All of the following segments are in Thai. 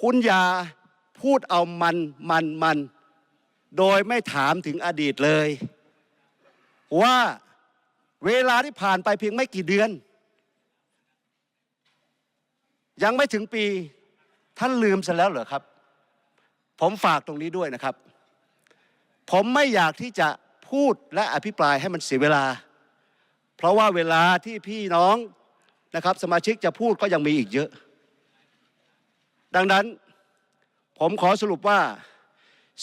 คุณอย่าพูดเอามันมันมันโดยไม่ถามถึงอดีตเลย ว่าเวลาที่ผ่านไปเพียงไม่กี่เดือน ยังไม่ถึงปีท่านลืมซะแล้วเหรอครับ ผมฝากตรงนี้ด้วยนะครับ ผมไม่อยากที่จะพูดและอภิปรายให้มันเสียเวลา เพราะว่าเวลาที่พี่น้องนะครับ สมาชิกจะพูดก็ยังมีอีกเยอะ ดังนั้นผมขอสรุปว่า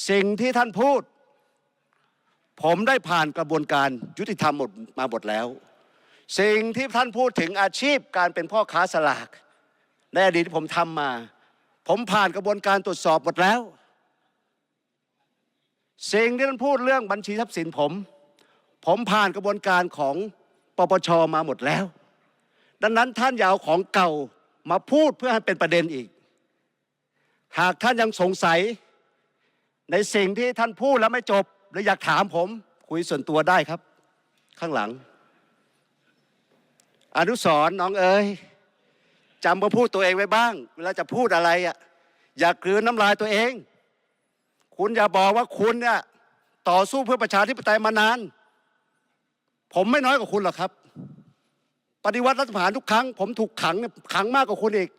สิ่งที่ท่านพูด ผมได้ผ่านกระบวนการยุติธรรมหมดมาหมดแล้ว สิ่งที่ท่านพูดถึงอาชีพการเป็นพ่อค้าสลาก ในอดีตที่ผมทำมา ผมผ่านกระบวนการตรวจสอบหมดแล้ว สิ่งที่ท่านพูดเรื่องบัญชีทรัพย์สินผม ผมผ่านกระบวนการของปปชมาหมดแล้ว ดังนั้นท่านอย่าเอาของเก่ามาพูดเพื่อให้เป็นประเด็นอีก หากท่านยังสงสัยในสิ่งที่ท่านพูดแล้วไม่จบ หรืออยากถามผมคุยส่วนตัวได้ครับ ข้างหลัง อนุสรน้องเอ๋ยจำคำพูดตัวเองไว้บ้าง เวลาจะพูดอะไรอะอย่ากลืนน้ำลายตัวเอง คุณอย่าบอกว่าคุณเนี่ยต่อสู้เพื่อประชาธิปไตยมานาน ผมไม่น้อยกว่าคุณหรอกครับ ปฏิวัติรัฐประหารทุกครั้ง ผมถูกขังขังมากกว่าคุณอีก